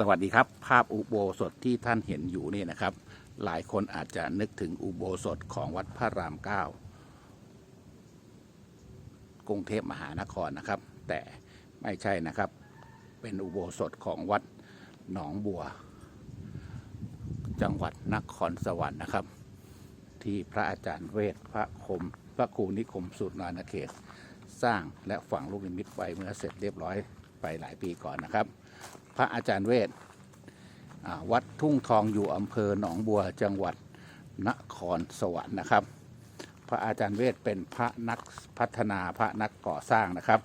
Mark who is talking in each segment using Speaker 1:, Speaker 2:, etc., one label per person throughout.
Speaker 1: สวัสดีครับ ภาพอุโบสถที่ท่านเห็นอยู่นี่นะครับ หลายคนอาจจะนึกถึงอุโบสถของวัดพระรามเก้ากรุงเทพมหานครนะครับ แต่ไม่ใช่นะครับ เป็นอุโบสถของวัดหนองบัว จังหวัดนครสวรรค์นะครับ ที่พระอาจารย์เวทพระคมพระครูนิคมสุนานเขต สร้างและฝังลูกนิมิตไว้เมื่อเสร็จเรียบร้อยไปหลายปีก่อนนะครับ พระอาจารย์เวทอ่าวัดทุ่งทองอยู่อำเภอหนองบัวจังหวัดนครสวรรค์นะครับ พระอาจารย์เวทเป็นพระนักพัฒนาพระนักก่อสร้างนะครับ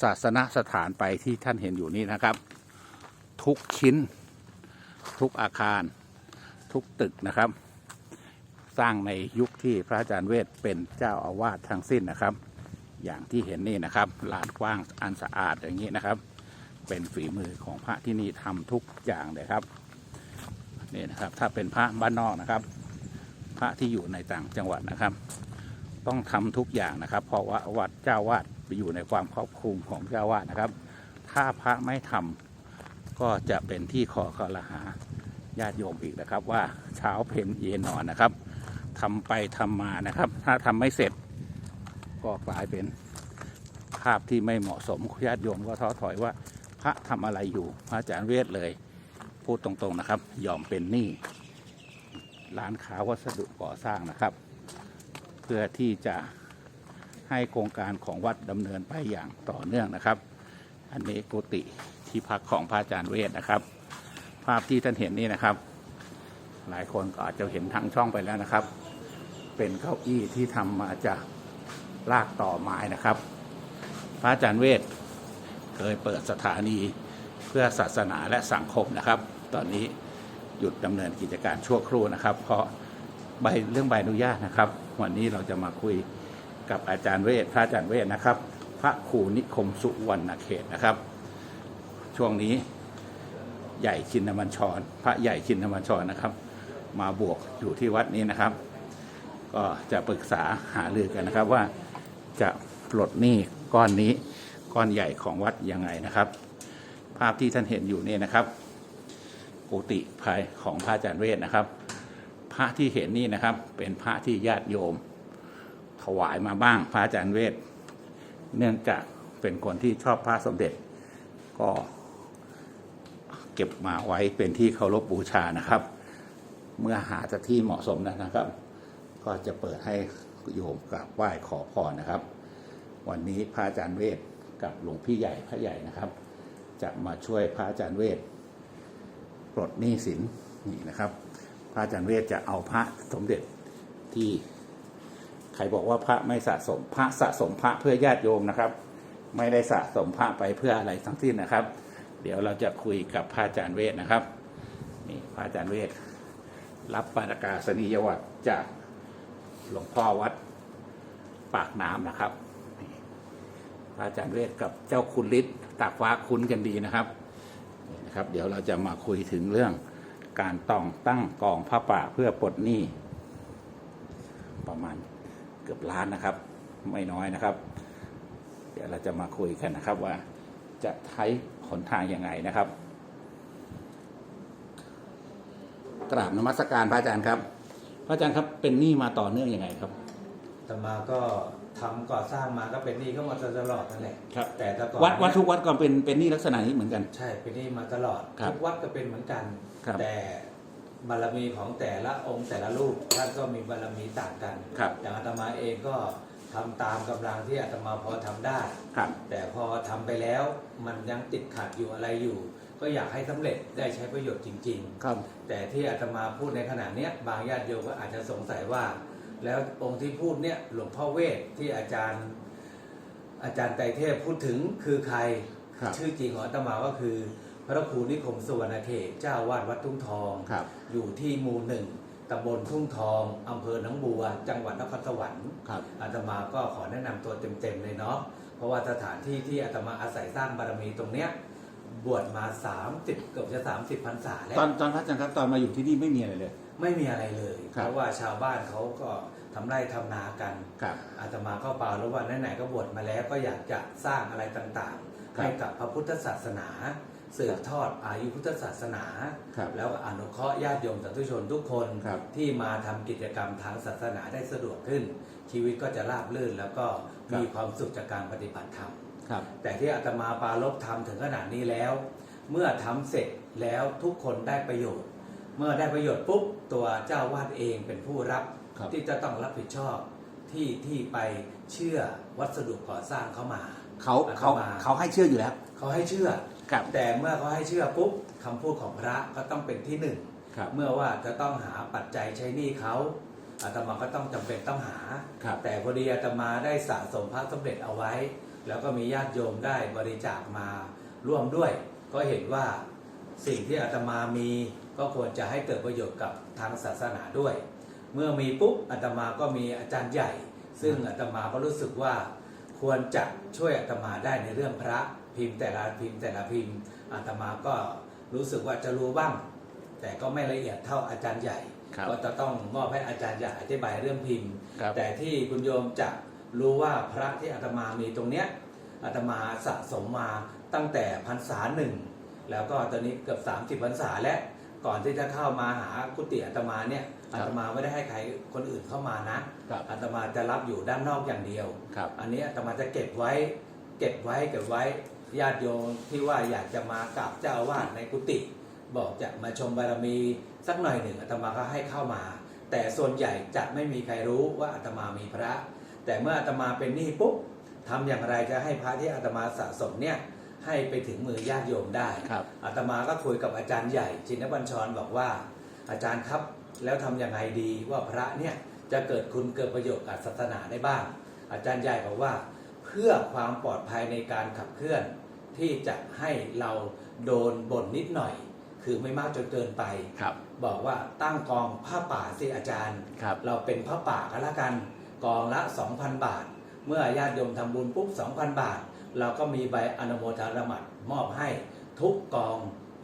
Speaker 1: ศาสนสถานไปที่ท่านเห็นอยู่นี่นะครับ ทุกชิ้น ทุกอาคาร ทุกตึกนะครับ สร้างในยุคที่พระอาจารย์เวทเป็นเจ้าอาวาสทั้งสิ้นนะครับ อย่างที่เห็นนี่นะครับลานกว้างอันสะอาดอย่างนี้นะครับ เป็นฝีมือของพระที่นี่ทำทุกอย่างเลยครับนี่นะครับ ถ้าเป็นพระบ้านนอกนะครับ พระที่อยู่ในต่างจังหวัดนะครับ ต้องทำทุกอย่างนะครับ เพราะว่าวัดเจ้าวาดไปอยู่ในความครอบคลุมของเจ้าวาดนะครับ ถ้าพระไม่ทำก็จะเป็นที่ขอคอรหาญาติโยมอีกนะครับ ว่าเช้าเพนเย็นนอนนะครับทำไปทำมานะครับ ถ้าทำไม่เสร็จ ก็กลายเป็นภาพที่ไม่เหมาะสมญาติโยมก็ท้อถอยว่า พระทำอะไรอยู่ พระอาจารย์เวทเลย พูดตรงๆนะครับ ยอมเป็นหนี้ร้านค้าวัสดุก่อสร้างนะครับ เพื่อที่จะให้โครงการของวัดดำเนินไปอย่างต่อเนื่องนะครับ อันนี้กุฏิที่พักของพระอาจารย์เวทนะครับ ภาพที่ท่านเห็นนี่นะครับ หลายคนก็อาจจะเห็นทางช่องไปแล้วนะครับ เป็นเก้าอี้ที่ทำมาจากรากต่อไม้นะครับ พระอาจารย์เวท เคยเปิดสถานีเพื่อศาสนาและสังคมนะครับ ตอนนี้หยุดดำเนินกิจการชั่วครู่นะครับ เพราะใบเรื่องใบอนุญาตนะครับ วันนี้เราจะมาคุยกับอาจารย์เวทพระอาจารย์เวทนะครับ พระครูนิคมสุวรรณเขตนะครับ ช่วงนี้ใหญ่ชินมัญชร พระใหญ่ชินมัญชรนะครับ มาบวกอยู่ที่วัดนี้นะครับ ก็จะปรึกษาหารือกันนะครับว่าจะปลดหนี้ก้อนนี้ ก้อนใหญ่ของวัดยังไงนะครับ ภาพที่ท่านเห็นอยู่เนี่ยนะครับกุฏิภายของพระอาจารย์เวทนะครับ พระที่เห็นนี่นะครับ เป็นพระที่ญาติโยม ถวายมาบ้างพระอาจารย์เวทเนื่องจากเป็นคนที่ชอบพระสมเด็จ ก็เก็บมาไว้เป็นที่เคารพบูชานะครับ เมื่อหาจะที่เหมาะสมนะครับ ก็จะเปิดให้โยมกราบไหว้ขอพรนะครับ วันนี้พระอาจารย์เวท กับหลวงพี่ใหญ่พระใหญ่นะครับ จะมาช่วยพระอาจารย์เวทปลดหนี้สินนี่นะครับ พระอาจารย์เวทจะเอาพระสมเด็จที่ใครบอกว่าพระไม่สะสมพระสะสมพระเพื่อญาติโยมนะครับ ไม่ได้สะสมพระไปเพื่ออะไรทั้งสิ้นนะครับ เดี๋ยวเราจะคุยกับพระอาจารย์เวทนะครับนี่พระอาจารย์เวทรับปาฐกาสนียวัตรจากหลวงพ่อวัดปากน้ำนะครับ พระอาจารย์เวทกับเจ้าคุณฤทธิ์ตากฟ้าคุ้นกันดีนะครับนะครับ เดี๋ยวเราจะมาคุยถึงเรื่องการต้องตั้งกองผ้าป่าเพื่อปลดหนี้ ประมาณเกือบล้านนะครับ ไม่น้อยนะครับ เดี๋ยวเราจะมาคุยกันนะครับว่าจะใช้หนทางยังไงนะครับ กราบนมัสการพระอาจารย์ครับ พระอาจารย์ครับเป็นหนี้มาต่อเนื่องยังไงครับ
Speaker 2: อาตมาก็ ทำก่อสร้างมาก็เป็นหนี้เข้ามาตลอดนั่นแหละ
Speaker 1: ครับ
Speaker 2: แต่แต่ก่อน
Speaker 1: วัดวัดทุกวัดก็เป็นเป็นหนี้ลักษณะนี้เหมือนกัน
Speaker 2: ใช่เป็นหนี้มาตลอด
Speaker 1: ครับ
Speaker 2: ทุกวัดก็เป็นเหมือนกัน
Speaker 1: ครับ
Speaker 2: แต่บารมีของแต่ละองค์แต่ละรูปท่านก็มีบารมีต่างกัน
Speaker 1: ครับ
Speaker 2: อย่างอาตมาเองก็ทำตามกำลังที่อาตมาพอทำได้
Speaker 1: ครับ
Speaker 2: แต่พอทำไปแล้วมันยังติดขัดอยู่อะไรอยู่ ก็อยากให้สำเร็จได้ใช้ประโยชน์จริง ๆ
Speaker 1: ครับ
Speaker 2: แต่ที่อาตมาพูดในขณะเนี้ยบางญาติโยมก็อาจจะสงสัยว่า แล้วองค์ที่พูดเนี่ยหลวงพ่อเวทที่อาจารย์ อาจารย์ไตรเทพพูดถึงคือใคร
Speaker 1: ครับ
Speaker 2: ชื่อจริงของอาตมาก็คือ พระครูนิคมสุวรรณเขตเจ้าวาดวัดทุ่งทอง
Speaker 1: ครับ
Speaker 2: อยู่ที่หมู่หนึ่งตำบลทุ่งทองอำเภอหนองบัว จังหวัดนครสวรรค์
Speaker 1: ครับ
Speaker 2: อาตมาก็ขอแนะนำตัวเต็มๆเลยเนาะเพราะว่าสถานที่ที่อาตมาอาศัยสร้างบารมีตรงเนี้ยบวชมา 30 เกือบจะ 30พรรษาแล้ว
Speaker 1: ตอนตอนพระอาจารย์ครับตอนมาอยู่ที่นี่ไม่มีอะไรเลย
Speaker 2: ไม่มีอะไรเลย
Speaker 1: ครับ
Speaker 2: เพราะว่าชาวบ้านเขาก็ทำไร่ทำนากัน
Speaker 1: ครับ
Speaker 2: อาตมาก็เปล่าแล้วว่าไหนๆก็บวชมาแล้วก็อยากจะสร้างอะไรต่างๆ
Speaker 1: ครับ
Speaker 2: ให้กับพระพุทธศาสนาสืบทอดอายุพุทธศาสนา
Speaker 1: ครับ
Speaker 2: แล้วก็อนุเคราะห์ญาติโยมสาธุชนทุกคน
Speaker 1: ครับ
Speaker 2: ที่มาทำกิจกรรมทางศาสนาได้สะดวกขึ้น ชีวิตก็จะราบรื่นแล้วก็มีความสุขจากการปฏิบัติธรรม
Speaker 1: ครับ
Speaker 2: แต่ที่อาตมาปรารบทำถึงขนาดนี้แล้ว เมื่อทำเสร็จแล้วทุกคนได้ประโยชน์ เมื่อได้ประโยชน์ปุ๊บตัวเจ้าวาดเองเป็นผู้รับ
Speaker 1: ครับ
Speaker 2: ที่จะต้องรับผิดชอบที่ที่ไปเชื่อวัสดุก่อสร้างเข้ามา
Speaker 1: เขาเขา
Speaker 2: อาตมา
Speaker 1: เขาให้เชื่ออยู่แล้ว
Speaker 2: เขาให้เชื่อ
Speaker 1: ครับ
Speaker 2: แต่เมื่อเขาให้เชื่อปุ๊บคำพูดของพระก็ต้องเป็นที่หนึ่ง
Speaker 1: ครับ
Speaker 2: เมื่อว่าจะต้องหาปัจจัยใช้หนี้เขาอาตมาก็ต้องจำเป็นต้องหา
Speaker 1: ครับ
Speaker 2: แต่พอดีอาตมาได้สะสมพระสมเด็จเอาไว้ แล้วก็มีญาติโยมได้บริจาคมาร่วมด้วย ก็เห็นว่าสิ่งที่อาตมามี ก็ควรจะให้เกิดประโยชน์กับทางศาสนาด้วย เมื่อมีปุ๊บอาตมาก็มีอาจารย์ใหญ่ ซึ่งอาตมาก็รู้สึกว่าควรจะช่วยอาตมาได้ในเรื่องพระพิมพ์แต่ละพิมพ์แต่ละพิมพ์อาตมาก็รู้สึกว่าจะรู้บ้าง แต่ก็ไม่ละเอียดเท่าอาจารย์ใหญ่
Speaker 1: ครับ
Speaker 2: ก็จะต้องมอบให้อาจารย์ใหญ่อธิบายเรื่องพิมพ์
Speaker 1: ครับ
Speaker 2: แต่ที่คุณโยมจะรู้ว่าพระที่อาตมามีตรงเนี้ยอาตมาสะสมมาตั้งแต่พรรษาหนึ่งแล้วก็ตอนนี้เกือบ 30พรรษาแล้ว ก่อนที่จะเข้ามาหากุฏิอาตมาเนี่ยอาตมาไม่ได้ให้ใครคนอื่นเข้ามานะครับอาตมาจะรับอยู่ด้านนอกอย่างเดียว
Speaker 1: ครับ
Speaker 2: อันนี้อาตมาจะเก็บไว้ เก็บไว้เก็บไว้ญาติโยมที่ว่าอยากจะมากราบเจ้าอาวาสในกุฏิบอกจะมาชมบารมีสักหน่อยหนึ่งอาตมาก็ให้เข้ามา แต่ส่วนใหญ่จะไม่มีใครรู้ว่าอาตมามีพระ แต่เมื่ออาตมาเป็นหนี้ปุ๊บทำอย่างไรจะให้พระที่อาตมาสะสมเนี่ย ให้ไปถึงมือญาติโยมได้
Speaker 1: ครับ
Speaker 2: อาตมาก็คุยกับอาจารย์ใหญ่ชินบัญชรบอกว่า อาจารย์ครับแล้วทำอย่างไรดีว่าพระเนี่ยจะเกิดคุณเกิดประโยชน์กับศาสนาได้บ้าง อาจารย์ใหญ่บอกว่า เพื่อความปลอดภัยในการขับเคลื่อน ที่จะให้เราโดนบ่นนิดหน่อย คือไม่มากจนเกินไป
Speaker 1: ครับ
Speaker 2: บอกว่าตั้งกองผ้าป่าสิอาจารย์
Speaker 1: ครับ
Speaker 2: เราเป็นผ้าป่ากันละกันกองละ 2,000 บาท เมื่อญาติโยมทำบุญปุ๊บ2,000 บาท เราก็มีใบอนุโมทนาบัตรมอบให้ทุกกอง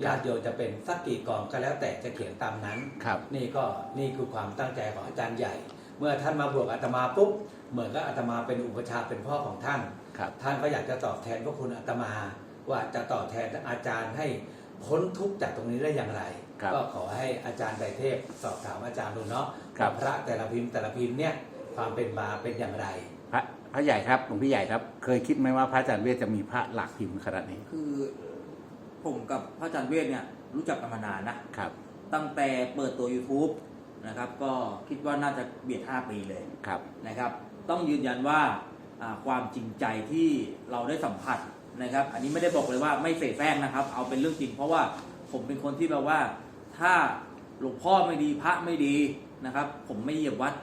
Speaker 2: ญาติโยมจะเป็นสักกี่กองก็แล้วแต่จะเขียนตามนั้น
Speaker 1: ครับ
Speaker 2: นี่ก็นี่คือความตั้งใจของอาจารย์ใหญ่ เมื่อท่านมาบวกอาตมาปุ๊บเหมือนกับอาตมาเป็นอุปชฌาย์เป็นพ่อของท่าน
Speaker 1: ครับ
Speaker 2: ท่านก็อยากจะตอบแทนพระคุณอาตมา ว่าจะตอบแทนอาจารย์ให้พ้นทุกข์จากตรงนี้ได้อย่างไร
Speaker 1: ครับ
Speaker 2: ก็ขอให้อาจารย์ไตรเทพสอบถามอาจารย์ดูเนาะ
Speaker 1: ครับ
Speaker 2: ว่าพระแต่ละพิมพ์แต่ละพิมพ์เนี่ยความเป็นมาเป็นอย่างไร
Speaker 1: พระพระใหญ่ครับหลวงพี่ใหญ่ครับ เคยคิดไหมว่าพระอาจารย์เวทจะมีพระหลักพิมพ์ขนาดนี้
Speaker 3: คือผมกับพระอาจารย์เวทเนี่ยรู้จักกันมานานนะ
Speaker 1: ครับ
Speaker 3: ตั้งแต่เปิดตัว YouTube นะครับ ก็คิดว่าน่าจะเบียด 5 ปีเลย
Speaker 1: ครับ
Speaker 3: นะครับ ต้องยืนยันว่าอ่าความจริงใจที่เราได้สัมผัสนะครับ อันนี้ไม่ได้บอกเลยว่าไม่เสแสร้งนะครับ เอาเป็นเรื่องจริง เพราะว่าผมเป็นคนที่แบบว่า ถ้าหลวงพ่อไม่ดีพระไม่ดีนะครับ ผมไม่เหยียบวัด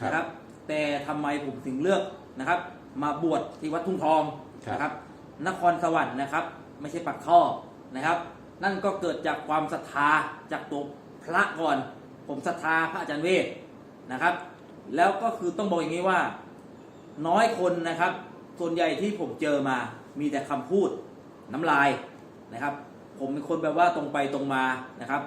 Speaker 1: ครับ
Speaker 3: นะครับ แต่ทำไมผมถึงเลือกนะครับ มาบวชที่วัดทุ่งทอง
Speaker 1: ครับ
Speaker 3: นะครับ นครสวรรค์นะครับ ไม่ใช่ปักท่อนะครับ นั่นก็เกิดจากความศรัทธาจากตัวพระก่อน ผมศรัทธาพระอาจารย์เวทนะครับ แล้วก็คือต้องบอกอย่างนี้ว่า น้อยคนนะครับ ส่วนใหญ่ที่ผมเจอมามีแต่คำพูดน้ำลายนะครับ ผมเป็นคนแบบว่าตรงไปตรงมานะครับ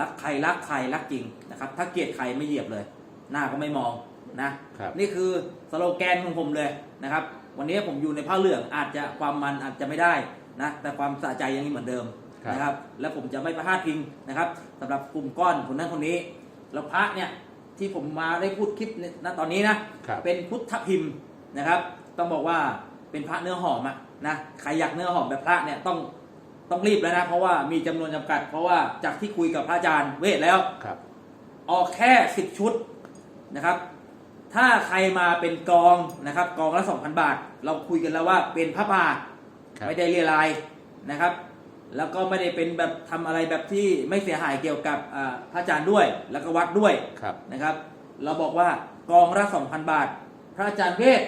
Speaker 3: รักใครรักใครรักจริงนะครับ ถ้าเกลียดใครไม่เหยียบเลย หน้าก็ไม่มอง นะ
Speaker 1: ครับ
Speaker 3: นี่คือสโลแกนของผมเลยนะครับ วันนี้ผมอยู่ในผ้าเหลืองอาจจะความมันอาจจะไม่ได้นะแต่ความสะใจยังเหมือนเดิม
Speaker 1: ครับ
Speaker 3: นะครับและผมจะไม่ประพาดพิงนะครับสำหรับกลุ่มก้อนคนนั้นคนนี้แล้วพระเนี่ยที่ผมมาได้พูดคลิปเนี่ยณตอนนี้นะ
Speaker 1: ครับ
Speaker 3: เป็นพุทธพิมพ์นะครับ ต้องบอกว่าเป็นพระเนื้อหอมอะนะใครอยากเนื้อหอมแบบพระเนี่ยต้องต้องรีบแล้วนะเพราะว่ามีจำนวนจำกัด เพราะว่าจากที่คุยกับพระอาจารย์เวทแล้ว
Speaker 1: ครับ
Speaker 3: ออกแค่สิบชุดนะครับ ถ้าใครมาเป็นกองนะครับ กองละสองพันบาท เราคุยกันแล้วว่าเป็นพระป่า
Speaker 1: ครับ
Speaker 3: ไม่ได้เรียรายนะครับ แล้วก็ไม่ได้เป็นแบบทำอะไรแบบที่ไม่เสียหายเกี่ยวกับอ่าพระอาจารย์ด้วย แล้วก็วัดด้วย
Speaker 1: ครับ
Speaker 3: นะครับ เราบอกว่ากองละ2,000บาท พระอาจารย์เวท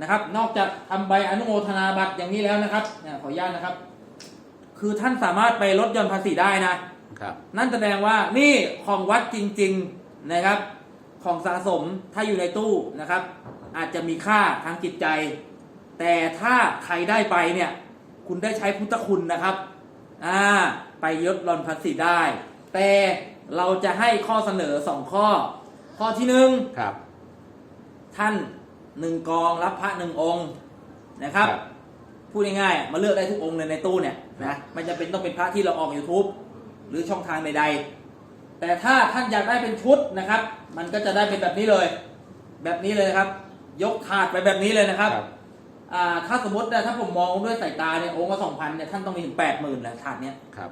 Speaker 3: นะครับ นอกจากทำใบอนุโมทนาบัตรอย่างนี้แล้วนะครับเนี่ยขออนุญาตนะครับ คือท่านสามารถไปลดหย่อนภาษีได้นะ
Speaker 1: ครับ
Speaker 3: นั่นแสดงว่านี่ของวัดจริง ๆนะครับ ของสะสมถ้าอยู่ในตู้นะครับ อาจจะมีค่าทางจิตใจ แต่ถ้าใครได้ไปเนี่ย คุณได้ใช้พุทธคุณนะครับอ่าไปยดหลอนภาษีได้ แต่เราจะให้ข้อเสนอสองข้อ ข้อที่หนึ่ง
Speaker 1: ครับ
Speaker 3: ท่านหนึ่งกองรับพระหนึ่งองค์นะครับพูดง่ายๆอะมาเลือกได้ทุกองค์เลยในตู้เนี่ยนะไม่จำเป็นต้องเป็นพระที่เราออก YouTube หรือช่องทางใดๆ แต่ถ้าท่านอยากได้เป็นชุดนะครับ มันก็จะได้เป็นแบบนี้เลย แบบนี้เลยนะครับ ยกถาดไปแบบนี้เลยนะครับ
Speaker 1: ครับ
Speaker 3: อ่าถ้าสมมตินะถ้าผมมองด้วยสายตาเนี่ยองค์ละสองพันเนี่ยท่านต้องมีถึงแปดหมื่นแหละถาดเนี้ย
Speaker 1: ครับ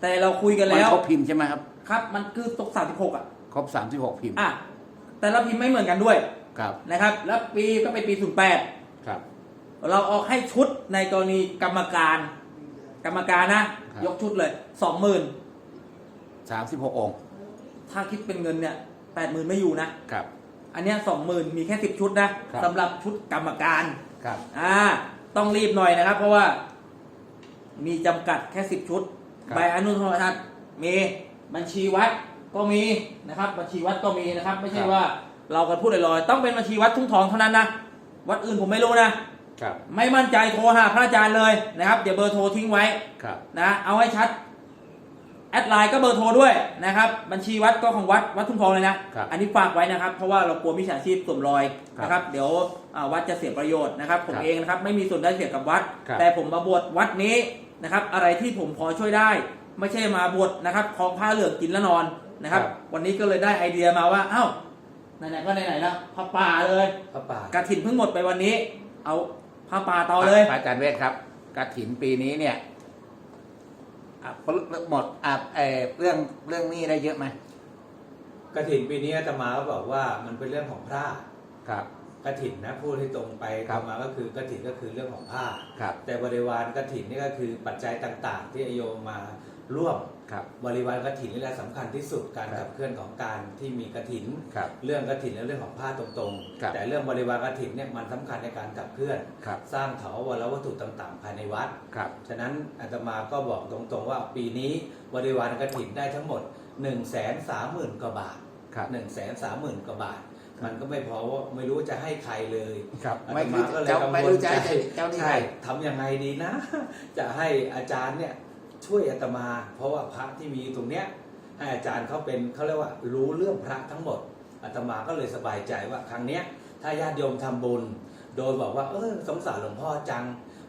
Speaker 3: แต่เราคุยกัน
Speaker 1: มัน
Speaker 3: แล้ว
Speaker 1: ครบพิมพ์ใช่ไหมครับ
Speaker 3: ครับ มันคือตกสามสิบหกอะ
Speaker 1: ครบสามสิบหกพิมพ์
Speaker 3: อะแต่ละพิมพ์ไม่เหมือนกันด้วย
Speaker 1: ครับ
Speaker 3: นะครับ แล้วปีก็เป็นปีศูนย์แปด
Speaker 1: ครับ
Speaker 3: เราออกให้ชุดในกรณีกรรมการ กรรมการนะ
Speaker 1: ครับ
Speaker 3: ยกชุดเลยสองหมื่น
Speaker 1: สามสิบหกองค์
Speaker 3: ถ้าคิดเป็นเงินเนี่ยแปดหมื่นไม่อยู่นะ
Speaker 1: ครับ
Speaker 3: อันเนี้สองหมื่นมีแค่สิบชุดนะครับ สำหรับชุดกรรมการ
Speaker 1: ครับ
Speaker 3: อ่า ต้องรีบหน่อยนะครับ เพราะว่า มีจำกัดแค่สิบชุด
Speaker 1: ครับ
Speaker 3: ใบอนุโทรทัศน์มีบัญชีวัดก็มีนะครับ บัญชีวัดก็มีนะครับ ไม่ใช่ว่าเรากันพูดลอยๆต้องเป็นบัญชีวัดทุ่งทองเท่านั้นนะวัดอื่นผมไม่รู้นะ
Speaker 1: ครับ
Speaker 3: ไม่มั่นใจโทรหาพระอาจารย์เลยนะครับ เดี๋ยวเบอร์โทรทิ้งไว้
Speaker 1: ครับ
Speaker 3: นะ เอาให้ชัด แอดไลน์ก็เบอร์โทรด้วยนะครับ บัญชีวัดก็ของวัดวัดทุ่งทองเลยนะ
Speaker 1: ครับ
Speaker 3: อันนี้ฝากไว้นะครับ เพราะว่าเรากลัวมิจฉาชีพสวมรอย
Speaker 1: ครับ
Speaker 3: นะครับ เดี๋ยวอ่าวัดจะเสียประโยชน์นะครับ ผม
Speaker 1: ครับ
Speaker 3: เองนะครับไม่มีส่วนได้เสียกับวัด
Speaker 1: ครับ
Speaker 3: แต่ผมมาบวชวัดนี้นะครับ อะไรที่ผมพอช่วยได้ ไม่ใช่มาบวชนะครับคลองผ้าเหลืองกินแล้วนอนนะครับวันนี้ก็เลยได้ไอเดียมาว่าเอ้าไหนๆก็ไหนๆแล้วพระป่าเลย
Speaker 2: พระป่าก
Speaker 3: ระถินเพิ่งหมดไปวันนี้ เอาพระป่าต่อเลย
Speaker 1: พระอาจารย์เวทครับกฐินปีนี้เนี่ยอะ หมดอะเอ่อเรื่องเรื่องหนี้ได้เยอะไหม
Speaker 2: กระถินปีนี้อาตมาก็บอกว่ามันเป็นเรื่องของพระ
Speaker 1: ครับ
Speaker 2: กระถินนะพูดให้ตรงไป
Speaker 1: ค
Speaker 2: ต
Speaker 1: รั
Speaker 2: ร
Speaker 1: บ
Speaker 2: งมาก็คือกระถินก็คือเรื่องของผ้า
Speaker 1: ครับ
Speaker 2: แต่บริวารกระถินนี่ก็คือปัจจัยต่างๆ ที่โยมมาร่วม
Speaker 1: ครับ
Speaker 2: บริวารกระถินนี่แหละสำคัญที่สุดการ
Speaker 1: ครับ
Speaker 2: ขับเคลื่อนของการที่มีกระถิน
Speaker 1: ครับ
Speaker 2: เรื่องกระถินและเรื่องของผ้าตรง
Speaker 1: ครับ
Speaker 2: ๆ แต่เรื่องบริวารกระถินเนี่ยมันสำคัญในการขับเคลื่อน
Speaker 1: ครับ
Speaker 2: สร้างเถาวรวัตถุต่างๆ ภายในวัด
Speaker 1: ครับ
Speaker 2: ฉะนั้นอาตมาก็บอกตรงๆว่าปีนี้บริวารกระถินได้ทั้งหมด 1 3 0 0 0 0กว่าบาท
Speaker 1: ครับ
Speaker 2: 1 3 0 0 0 0กว่าบาท มันก็ไม่พอว่าไม่รู้จะให้ใครเลย
Speaker 1: ครับ
Speaker 2: อาต
Speaker 1: ไม่
Speaker 2: มา
Speaker 1: คือ
Speaker 2: ก็เลย
Speaker 1: เจ้า
Speaker 2: กัง
Speaker 1: ไม่
Speaker 2: วล
Speaker 1: รู้
Speaker 2: ใจ
Speaker 1: ใจเจ้าหนี้
Speaker 2: ใช่
Speaker 1: ใคร
Speaker 2: ทำยังไงดีนะ จะให้อาจารย์เนี่ย ช่วยอาตมา เพราะว่าพระที่มีตรงเนี้ยให้อาจารย์เขาเป็นเขาเรียกว่ารู้เรื่องพระทั้งหมดอาตมาก็เลยสบายใจว่าครั้งเนี้ยถ้าญาติโยมทำบุญ โดยบอกว่าเออสงสารหลวงพ่อจัง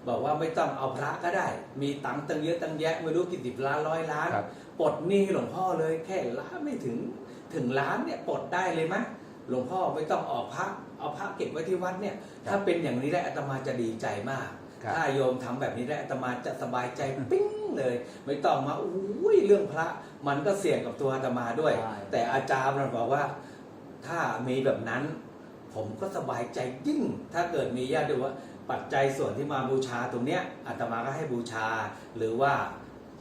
Speaker 2: บอกว่าไม่ต้องเอาพระก็ได้ มีตังค์ตั้งเยอะตั้งแยะไม่รู้กี่สิบล้านร้อยล้าน
Speaker 1: ครับ
Speaker 2: ปลดหนี้ให้หลวงพ่อเลยแค่ล้านไม่ถึงถึงล้านเนี่ยปลดได้เลยไหมหลวงพ่อไม่ต้องออกพระเอาพระเก็บไว้ที่วัดเนี่ยถ้าเป็นอย่างนี้ได้อาตมาจะดีใจมาก
Speaker 1: ครับ
Speaker 2: ถ้าโยมทำแบบนี้ได้อาตมาจะสบายใจปิ้งเลย ไม่ต้องมาอุ้ยเรื่องพระ มันก็เสี่ยงกับตัวอาตมาด้วย
Speaker 3: ใช่
Speaker 2: แต่อาจารย์มันบอกว่า ถ้ามีแบบนั้น ผมก็สบายใจยิ่ง ถ้าเกิดมีญาติโยมว่าปัจจัยส่วนที่มาบูชาตรงเนี้ยอาตมาก็ให้บูชา หรือว่า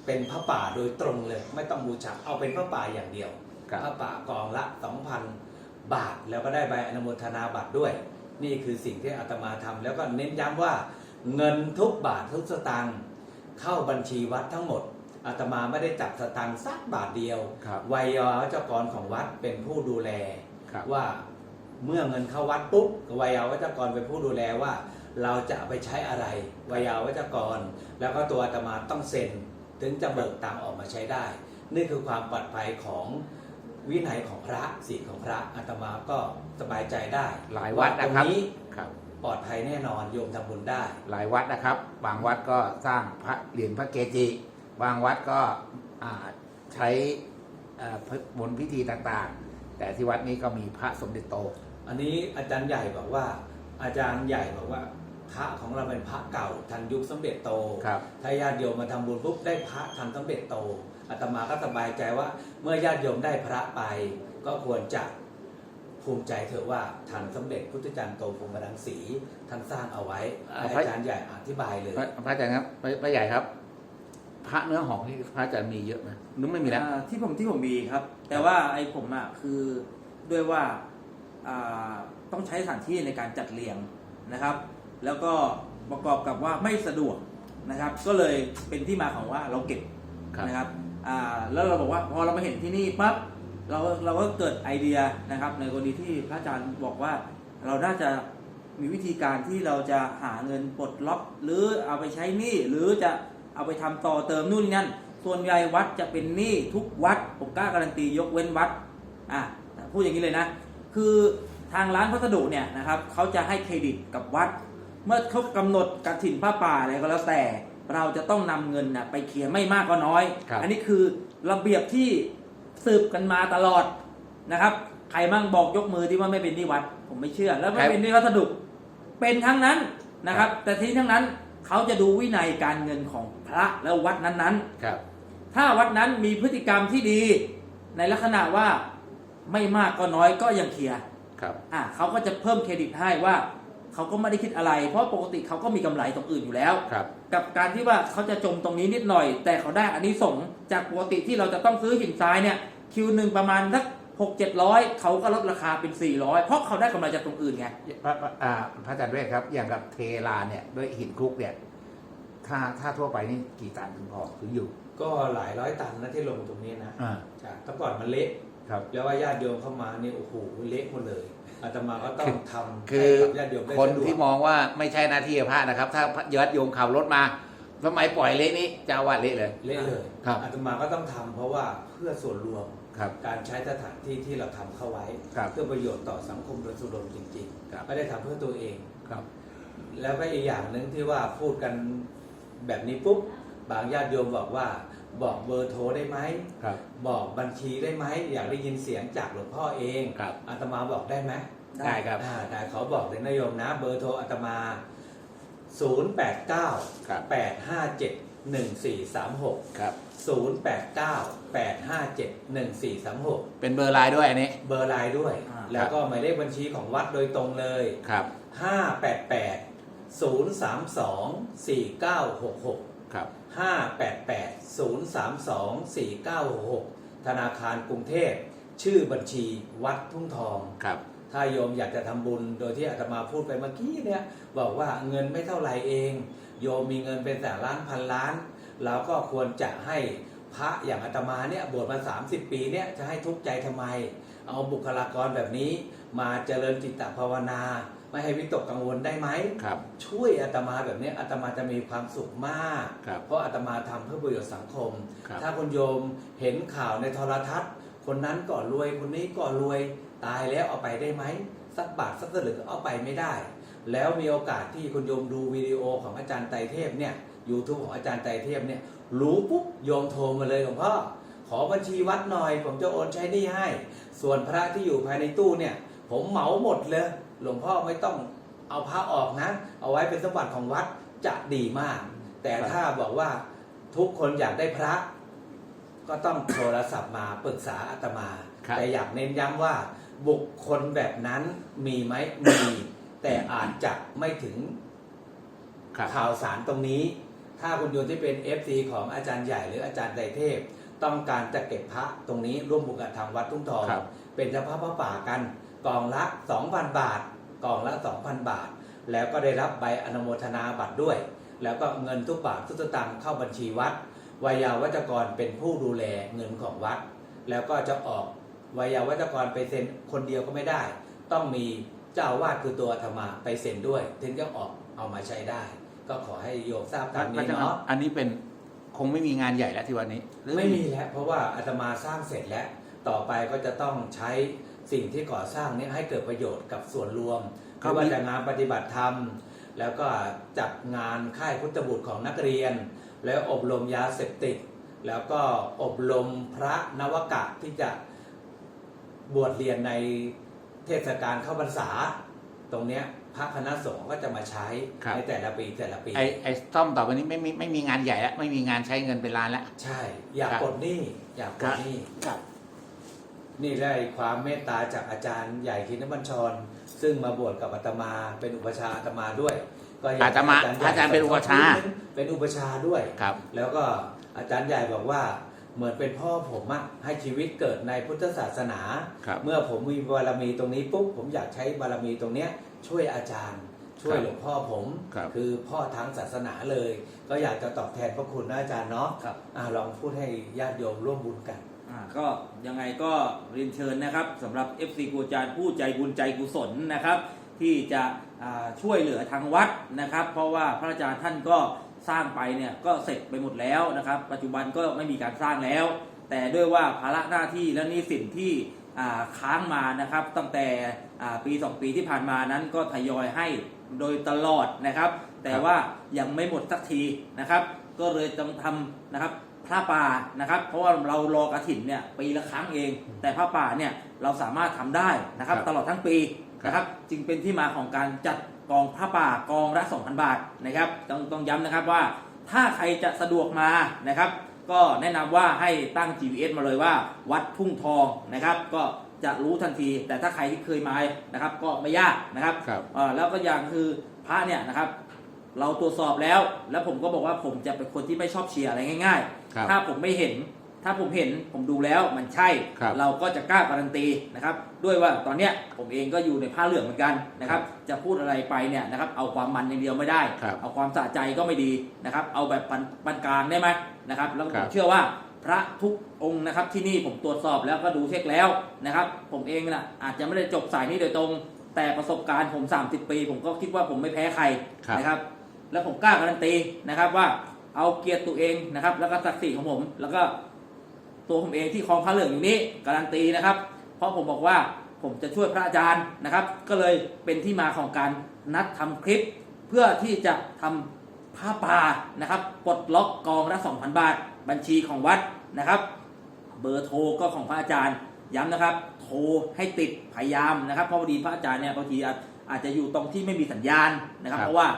Speaker 2: เป็นพระป่าโดยตรงเลย ไม่ต้องบูชาเอาเป็นพระป่าอย่างเดียว
Speaker 1: ครับ
Speaker 2: พระป่ากองละ2,000บาท แล้วก็ได้ใบอนุโมทนาบัตรด้วย นี่คือสิ่งที่อาตมาทำแล้วก็เน้นย้ำว่า เงินทุกบาททุกสตางค์เข้าบัญชีวัดทั้งหมดอาตมาไม่ได้จับสตางค์สักบาทเดียว
Speaker 1: ครับ
Speaker 2: วัยเจ้ากรของวัดเป็นผู้ดูแล
Speaker 1: ครับ
Speaker 2: ว่าเมื่อเงินเข้าวัดปุ๊บวัยาวัจกรเป็นผู้ดูแลว่า เราจะเอาไปใช้อะไรวัยาวัจกร แล้วก็ตัวอาตมาต้องเซ็น ถึงจะเบิกตังค์ออกมาใช้ได้ นี่คือความปลอดภัยของวินัยของพระศีลของพระอาตมาก็สบายใจได้
Speaker 1: หลายวัด
Speaker 2: ต
Speaker 1: นะ
Speaker 2: รง
Speaker 1: ครับ
Speaker 2: นี้
Speaker 1: ครับ
Speaker 2: ปลอดภัยแน่นอนโยมทำบุญได้
Speaker 1: หลายวัดนะครับ บางวัดก็สร้างพระเหรียญพระเกจิ บางวัดก็อ่าใช้เอ่อบนพิธีต่างๆ แต่ที่วัดนี้ก็มีพระสมเด็จโต
Speaker 2: อันนี้อาจารย์ใหญ่บอกว่า อาจารย์ใหญ่บอกว่า พระของเราเป็นพระเก่าทันยุคสมเด็จโต
Speaker 1: ครับ
Speaker 2: ถ้าญาติโยมมาทำบุญปุ๊บได้พระทันสมเด็จโตอาตมาก็สบายใจว่า เมื่อญาติโยมได้พระไป ก็ควรจะ ภูมิใจเถอะว่าทันสมเด็จพุทธจารย์โตพรหมรังสีท่านสร้างเอาไว้
Speaker 1: อ่า
Speaker 2: ให้อาจารย์ใหญ่อธิบายเลย
Speaker 1: พระพระอาจารย์ครับพระพระใหญ่ครับ พระเนื้อหอมที่พระอาจารย์มีเยอะไหมนึกไม่มีแล้ว
Speaker 3: อ่าที่ผมที่ผมมีครับ แต่ว่าไอ้ผมอะคือด้วยว่าอ่าต้องใช้สถานที่ในการจัดเรียงนะครับ แล้วก็ประกอบกับว่าไม่สะดวกนะครับ ก็เลยเป็นที่มาของว่าเราเก็บ
Speaker 1: ครับ
Speaker 3: นะครับอ่าแล้วเราบอกว่าพอเรามาเห็นที่นี่ปั๊บ เราเราก็เกิดไอเดียนะครับ ในกรณีที่พระอาจารย์บอกว่าเราน่าจะมีวิธีการที่เราจะหาเงินปลดล็อก หรือเอาไปใช้หนี้หรือจะเอาไปทำต่อเติมนู่นนี่นั่นส่วนใหญ่วัดจะเป็นหนี้ทุกวัดผมกล้าการันตียกเว้นวัดอะพูดอย่างนี้เลยนะ คือทางร้านพัสดุเนี่ยนะครับเขาจะให้เครดิตกับวัด เมื่อเขากำหนดกฐินผ้าป่าอะไรก็แล้วแต่ เราจะต้องนำเงินนะไปเคลียร์ไม่มากก็น้อย
Speaker 1: ครับ
Speaker 3: อันี้คือระเบียบที่ สืบกันมาตลอดนะครับ ใครมั่งบอกยกมือที่ว่าไม่เป็นหนิวัดผมไม่เชื่อ แล้วไม่เป็นหนิวัสดุเป็นทั้งนั้นนะครับ แต่ทีนี้ทั้งนั้นเขาจะดูวินัยการเงินของพระและวัดนั้นๆ
Speaker 1: ครับ
Speaker 3: ถ้าวัดนั้นมีพฤติกรรมที่ดีในลักษณะว่าไม่มากก็น้อยก็ยังเคลียร์
Speaker 1: ครับ
Speaker 3: อะเขาก็จะเพิ่มเครดิตให้ว่า เขาก็ไม่ได้คิดอะไร เพราะปกติเขาก็มีกำไรตรงอื่นอยู่แล้ว
Speaker 1: ครับ
Speaker 3: กับการที่ว่าเขาจะจมตรงนี้นิดหน่อย แต่เขาได้อันนี้ส่งส์จากปกติที่เราจะต้องซื้อหินทรายเนี่ยคิวหนึ่งประมาณสักหกเจ็ดร้อยเขาก็ลดราคาเป็นสี่ร้อยเพราะเขาได้กำไรจากตรงอื่นไง
Speaker 1: พระพระอ่าพระอาจารย์เวทครับ อย่างกับเทลาเนี่ยด้วยหินคลุกเนี่ย ถ้าถ้าทั่วไปนี่กี่ตันถึงพอถึงอยู่
Speaker 2: ก็หลายร้อยตันนะที่ลงตรงนี้นะ
Speaker 1: อ่า
Speaker 2: จากแต่ก่อนมันเละ
Speaker 1: ครับ
Speaker 2: แล้วว่าญาติโยมเข้ามานี่โอ้โหเละหมดเลย อาตมาก็ต้องทำ
Speaker 1: คือ
Speaker 2: ให้กับญาติโยมได้
Speaker 1: คน
Speaker 2: สะดวก
Speaker 1: ที่มองว่าไม่ใช่หน้าที่พระนะครับ ถ้าญาติโยมขับรถมาทำไมปล่อยเละนี้เจ้าอาวาดเละเลย
Speaker 2: เละเลย
Speaker 1: ครับ
Speaker 2: อาตมาก็ต้องทำเพราะว่าเพื่อส่วนรวม
Speaker 1: ครับ
Speaker 2: การใช้สถานที่ที่เราทำเข้าไว้
Speaker 1: ครับ
Speaker 2: เพื่อประโยชน์ต่อสังคมโดยส่วนรวมจริง
Speaker 1: ครับ
Speaker 2: ๆไม่ได้ทำเพื่อตัวเอง
Speaker 1: ครับ
Speaker 2: แล้วก็อีกอย่างหนึ่งที่ว่าพูดกันแบบนี้ปุ๊บบางญาติโยมบอกว่า บอกเบอร์โทรได้ไหม
Speaker 1: ครับ
Speaker 2: บอกบัญชีได้ไหมอยากได้ยินเสียงจากหลวงพ่อเอง
Speaker 1: ครับ
Speaker 2: อาตมาบอกได้ไหม
Speaker 1: ได้ครับ
Speaker 2: อ่าได้ขอบอกเลยนะโยมนะ เบอร์โทรอาตมา 089
Speaker 1: ครับ
Speaker 2: 857 1436
Speaker 1: ครับ
Speaker 2: 089 857 1436
Speaker 1: เป็นเบอร์ไลน์ด้วยอันนี้
Speaker 2: เบอร์ไลน์ด้วย
Speaker 3: อ่า
Speaker 2: แล้วก็หมายเลขบัญชีของวัดโดยตรงเลย
Speaker 1: ครับ
Speaker 2: 588 032 4966
Speaker 1: ครับ
Speaker 2: 588 032 4966ธนาคารกรุงเทพ ชื่อบัญชีวัดทุ่งทอง
Speaker 1: ครับ
Speaker 2: ถ้าโยมอยากจะทำบุญโดยที่อาตมาพูดไปเมื่อกี้เนี่ย บอกว่าเงินไม่เท่าไหร่เอง โยมมีเงินเป็นแสนล้านพันล้าน เราก็ควรจะให้พระอย่างอาตมาเนี่ยบวชมา 30 ปีเนี่ยจะให้ทุกข์ใจทำไม เอาบุคลากรแบบนี้มาเจริญจิตตภาวนา ไม่ให้วิตกกังวลได้ไหม
Speaker 1: ครับ
Speaker 2: ช่วยอาตมาแบบนี้อาตมาจะมีความสุขมาก
Speaker 1: ครับ
Speaker 2: เพราะอาตมาทำเพื่อประโยชน์สังคม
Speaker 1: ครับ
Speaker 2: ถ้าคุณโยมเห็นข่าวในโทรทัศน์ คนนั้นก็รวยคนนี้ก็รวยตายแล้วเอาไปได้ไหมสักบาทสักสลึงเอาไปไม่ได้ แล้วมีโอกาสที่คุณโยมดูวิดีโอของอาจารย์ไตรเทพเนี่ยยูทูบของอาจารย์ไตรเทพเนี่ยรู้ปุ๊บโยมโทรมาเลยหลวงพ่อขอบัญชีวัดหน่อย ผมจะโอนใช้หนี้ให้ ส่วนพระที่อยู่ภายในตู้เนี่ย ผมเหมาหมดเลย หลวงพ่อไม่ต้องเอาพระออกนะ เอาไว้เป็นสมบัติของวัดจะดีมาก แต่ถ้าบอกว่าทุกคนอยากได้พระ ก็ต้องโทรศัพท์มาปรึกษาอาตมา
Speaker 1: ครับ
Speaker 2: แต่อยากเน้นย้ำว่าบุคคลแบบนั้นมีไหมมี แต่อาจจะไม่ถึง
Speaker 1: ครับ
Speaker 2: ข่าวสารตรงนี้ ถ้าคุณโยมที่เป็น FC ของอาจารย์ใหญ่หรืออาจารย์ไตรเทพ ต้องการจะเก็บพระตรงนี้ร่วมบุญกับทางวัดทุ่งทอง
Speaker 1: ครับ
Speaker 2: เป็นเจ้าภาพพระป่ากัน กองละ 2,000 บาทกองละ 2,000 บาท แล้วก็ได้รับใบอนุโมทนาบัตรด้วย แล้วก็เงินทุกบาททุกสตางค์เข้าบัญชีวัดวายาวัจกรเป็นผู้ดูแลเงินของวัด แล้วก็จะออกวายาวัจกรไปเซ็นคนเดียวก็ไม่ได้ ต้องมีเจ้าอาวาดคือตัวอาตมาไปเซ็นด้วย ถึงจะออกเอามาใช้ได้ ก็ขอให้โยมทราบตามนี้เนาะ
Speaker 1: อันนี้เป็นคงไม่มีงานใหญ่แล้วที่วันนี้หรือ
Speaker 2: ไม่มีแล้วเพราะว่าอาตมาสร้างเสร็จแล้ว ต่อไปก็จะต้องใช้ สิ่งที่ก่อสร้างเนี้ให้เกิดประโยชน์กับส่วนรวมไม่ว่าจะงานปฏิบัติธรรม แล้วก็จัดงานค่ายพุทธบุตรของนักเรียน แล้วอบรมยาเสพติด แล้วก็อบรมพระนวกะที่จะบวชเรียนในเทศกาลเข้าพรรษา ตรงเนี้ยพระคณะสงฆ์ก็จะมาใช้ในแต่ละปีแต่ละปี
Speaker 1: ไอ้ไอ้ซ่อมต่อไปนี้ไม่มีไม่มีงานใหญ่แล้วไม่มีงานใช้เงินเป็นล้านแล้ว
Speaker 2: ใช่ อยาก
Speaker 1: ครับ
Speaker 2: ปลดหนี้อยากปลดหนี้
Speaker 1: ครับ
Speaker 2: นี่ได้ความเมตตาจากอาจารย์ใหญ่คินบัญชร ซึ่งมาบวชกับอาตมาเป็นอุปชฌาย์อาตมาด้วย ก็อยก
Speaker 1: อาตมา
Speaker 2: ให้ใหญ่
Speaker 1: อาจารย์เป็นอุปชฌาย์
Speaker 2: เป็นอุปชฌาย์ด้วย
Speaker 1: ครับ
Speaker 2: แล้วก็อาจารย์ใหญ่บอกว่าเหมือนเป็นพ่อผมอะให้ชีวิตเกิดในพุทธศาสนา
Speaker 1: ครับ
Speaker 2: เมื่อผมมีบารมีตรงนี้ปุ๊บผมอยากใช้บารมีตรงเนี้ยช่วยอาจารย์ ช่วย
Speaker 1: ครับ
Speaker 2: หลวงพ่อผม
Speaker 1: ครับ
Speaker 2: คือพ่อทางศาสนาเลย ก็อยากจะตอบแทนพระคุณนะอาจารย์เนาะ
Speaker 3: ครับ
Speaker 2: อ่าลองพูดให้ญาติโยมร่วมบุญกัน
Speaker 3: อ่าก็ยังไงก็เรียนเชิญนะครับสำหรับ FC ครูอาจารย์ผู้ใจบุญใจกุศลนะครับ ที่จะอ่าช่วยเหลือทางวัดนะครับ เพราะว่าพระอาจารย์ท่านก็สร้างไปเนี่ยก็เสร็จไปหมดแล้วนะครับ ปัจจุบันก็ไม่มีการสร้างแล้ว แต่ด้วยว่าภาระหน้าที่และหนี้สินที่อ่าค้างมานะครับ ตั้งแต่อ่าปี 2 ปีที่ผ่านมานั้นก็ทยอยให้โดยตลอดนะครับ แต่ว่ายังไม่หมดสักทีนะครับ ก็เลยต้องทำนะครับ ผ้าป่านะครับ เพราะว่าเรารอกระถินเนี่ยปีละครั้งเอง แต่ผ้าป่าเนี่ยเราสามารถทำได้นะครับ
Speaker 1: ครับ
Speaker 3: ตลอดทั้งปีนะครับ จึงเป็นที่มาของการจัดกองผ้าป่ากองละ2,000 บาทนะครับ ต้องต้องย้ำนะครับว่าถ้าใครจะสะดวกมานะครับ ก็แนะนำว่าให้ตั้ง GPS มาเลยว่าวัดทุ่งทองนะครับ ก็จะรู้ทันที แต่ถ้าใครที่เคยมานะครับ ก็ไม่ยากนะครับ
Speaker 1: ครับ
Speaker 3: เอ่อแล้วก็อย่างคือพระเนี่ยนะครับ เราตรวจสอบแล้ว แล้วผมก็บอกว่าผมจะเป็นคนที่ไม่ชอบเชียร์อะไรง่าย
Speaker 1: ครับ
Speaker 3: ๆถ้าผมไม่เห็น ถ้าผมเห็นผมดูแล้วมันใช่
Speaker 1: ครับ
Speaker 3: เราก็จะกล้าการันตีนะครับ ด้วยว่าตอนเนี้ยผมเองก็อยู่ในผ้าเหลืองเหมือนกันนะครับ จะพูดอะไรไปเนี่ยนะครับ เอาความมันอย่างเดียวไม่ได้
Speaker 1: ครับ
Speaker 3: เอาความสะใจก็ไม่ดีนะครับ เอาแบบปานปานกลางได้ไหมนะครับ แล้ว
Speaker 1: ค
Speaker 3: ผ
Speaker 1: รั
Speaker 3: ม
Speaker 1: บ
Speaker 3: เชื่อว่าพระทุกองค์นะครับที่นี่ผมตรวจสอบแล้วก็ดูเช็คแล้วนะครับ ผมเองนะอาจจะไม่ได้จบสายนี้โดยตรง แต่ประสบการณ์ผม 30 ปี ผมก็คิดว่าผมไม่แพ้ใคร
Speaker 1: ครับ
Speaker 3: นะครับ แล้วผมกล้าการันตีนะครับว่า เอาเกียรติตัวเองนะครับ แล้วก็ศักดิ์ศรีของผม แล้วก็ตัวผมเองที่คลองพระเหลืองอยู่นี้การันตีนะครับ เพราะผมบอกว่าผมจะช่วยพระอาจารย์นะครับ ก็เลยเป็นที่มาของการนัดทำคลิป เพื่อที่จะทำผ้าป่านะครับปลดล็อกกองละ2,000 บาท บัญชีของวัดนะครับ เบอร์โทรก็ของพระอาจารย์ย้ำนะครับ โทรให้ติดพยายามนะครับเพราะพอดีพระอาจารย์เนี่ยบางทีอาจจะอยู่ตรงที่ไม่มีสัญญาณนะครับ
Speaker 1: รบ
Speaker 3: เพราะว่า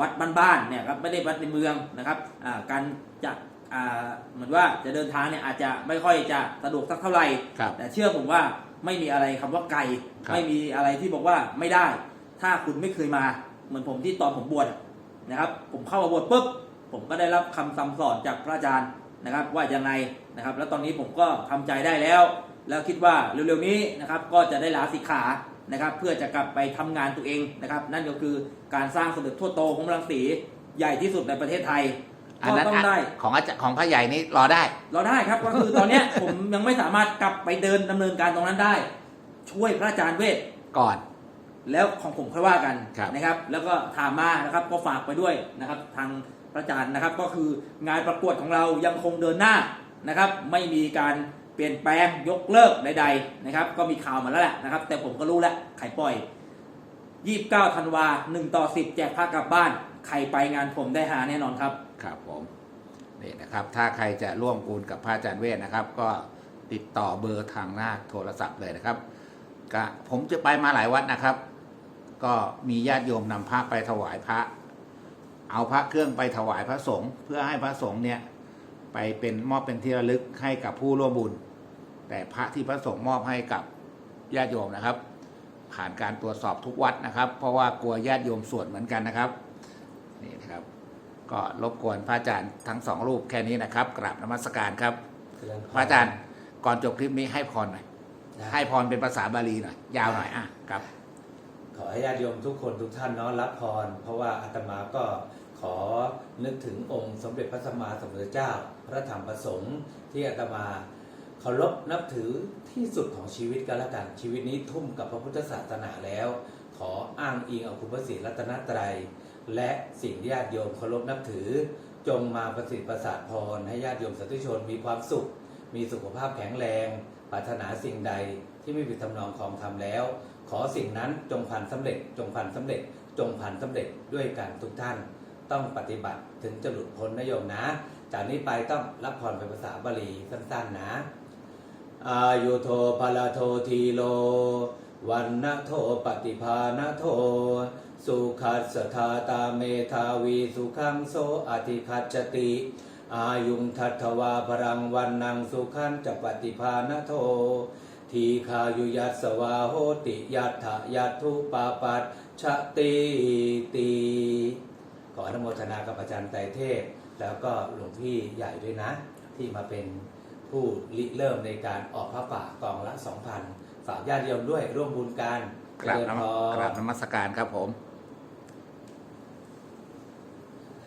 Speaker 3: วัดบ้านๆเนี่ยครับไม่ได้วัดในเมืองนะครับอ่าการจะอ่าเหมือนว่าจะเดินทางเนี่ยอาจจะไม่ค่อยจะสะดวกสักเท่าไหร่
Speaker 1: ครับ
Speaker 3: แต่เชื่อผมว่าไม่มีอะไรคำว่าไกล
Speaker 1: ครับ
Speaker 3: ไม่มีอะไรที่บอกว่าไม่ได้ ถ้าคุณไม่เคยมา เหมือนผมที่ตอนผมบวชนะครับ ผมเข้ามาบวชปุ๊บผมก็ได้รับคำสั่งสอนจากพระอาจารย์นะครับ ว่ายังไงนะครับ แล้วตอนนี้ผมก็ทำใจได้แล้ว แล้วคิดว่าเร็วๆนี้นะครับ ก็จะได้ลาสิกขา นะครับ เพื่อจะกลับไปทำงานตัวเองนะครับ นั่นก็คือการสร้างสมเด็จทั่วโตของรังสีใหญ่ที่สุดในประเทศไทย
Speaker 1: อัน
Speaker 3: ก็
Speaker 1: นั้น
Speaker 3: ต้องได้
Speaker 1: ของอาจารย์ของพระใหญ่นี่รอได้
Speaker 3: เราได้ครับก็คือตอนเนี้ยผมยังไม่สามารถกลับไปเดินดำเนินการตรงนั้นได้ ช่วยพระอาจารย์เวท
Speaker 1: ก่อน
Speaker 3: แล้วของผมค่อยว่ากัน
Speaker 1: ครับ
Speaker 3: นะครับ แล้วก็ถามมานะครับก็ฝากไปด้วยนะครับ ทางพระอาจารย์นะครับ ก็คืองานประกวดของเรายังคงเดินหน้านะครับ ไม่มีการ เปลี่ยนแปลงยกเลิกใดๆนะครับ ก็มีข่าวมาแล้วแหละนะครับ แต่ผมก็รู้แล้วใครปล่อย 29ธันวา1ต่อ 10 แจกผ้ากลับบ้าน ใครไปงานผมได้หาแน่นอนครับ
Speaker 1: ครับผมนี่นะครับ ถ้าใครจะร่วมบุญกับพระอาจารย์เวทนะครับ ก็ติดต่อเบอร์ทางหน้าโทรศัพท์เลยนะครับก็ผมจะไปมาหลายวัดนะครับ ก็มีญาติโยมนำพระไปถวายพระ เอาพระเครื่องไปถวายพระสงฆ์เพื่อให้พระสงฆ์เนี่ยไปเป็นมอบเป็นที่ระลึกให้กับผู้ร่วมบุญ แต่พระที่พระสงฆ์มอบให้กับญาติโยมนะครับ ผ่านการตรวจสอบทุกวัดนะครับ เพราะว่ากลัวญาติโยมสวดเหมือนกันนะครับนี่นะครับ ก็รบกวนพระอาจารย์ทั้งสองรูปแค่นี้นะครับกราบนมัสการครับ พระอาจารย์ก่อนจบคลิปนี้ให้พรหน่อย
Speaker 2: นะ
Speaker 1: ให้พรเป็นภาษาบาลีหน่อยยาวหน่อยอะครับ
Speaker 2: ขอให้ญาติโยมทุกคนทุกท่านเนาะรับพร เพราะว่าอาตมาก็ขอนึกถึงองค์สมเด็จพระสัมมาสัมพุทธเจ้า พระธรรมประสงค์ที่อาตมา เคารพนับถือที่สุดของชีวิตกันละกัน ชีวิตนี้ทุ่มกับพระพุทธศาสนาแล้ว ขออ้างอิงเอาคุณพระศรีรัตนตรัย และสิ่งที่ญาติโยมเคารพนับถือ จงมาประสิทธิ์ประสาทพรให้ญาติโยมสาธุชนมีความสุข มีสุขภาพแข็งแรงปรารถนาสิ่งใดที่ไม่ผิดทำนองของธรรมแล้ว ขอสิ่งนั้นจงผ่านสำเร็จ จงผ่านสำเร็จ จงผ่านสำเร็จด้วยกันทุกท่าน ต้องปฏิบัติถึงจะหลุดพ้นนะโยมนะ จากนี้ไปต้องรับพรเป็นภาษาบาลีสั้นๆนะ อายุโทภลโททีโล วันนะโทปฏิภาณโท สุขัสสทาตาเมธาวีสุขังโสอธิคัจติ อายุงทัตถวาพรังวันนังสุขันจะปฏิภาณโท ทีคายุยัสวาโหติยัตถะยัตถุปาปัตชติตีขออนุโมทนากับอาจารย์ไตรเทพแล้วก็หลวงพี่ใหญ่ด้วยนะ ที่มาเป็น ผู้ริเริ่มในการออกพระป่ากองละสองพันฝากญาติโยมด้วยร่วมบุญกัน
Speaker 1: กราบ
Speaker 2: เจริญ
Speaker 1: นมัสกราบนมัสการครับผม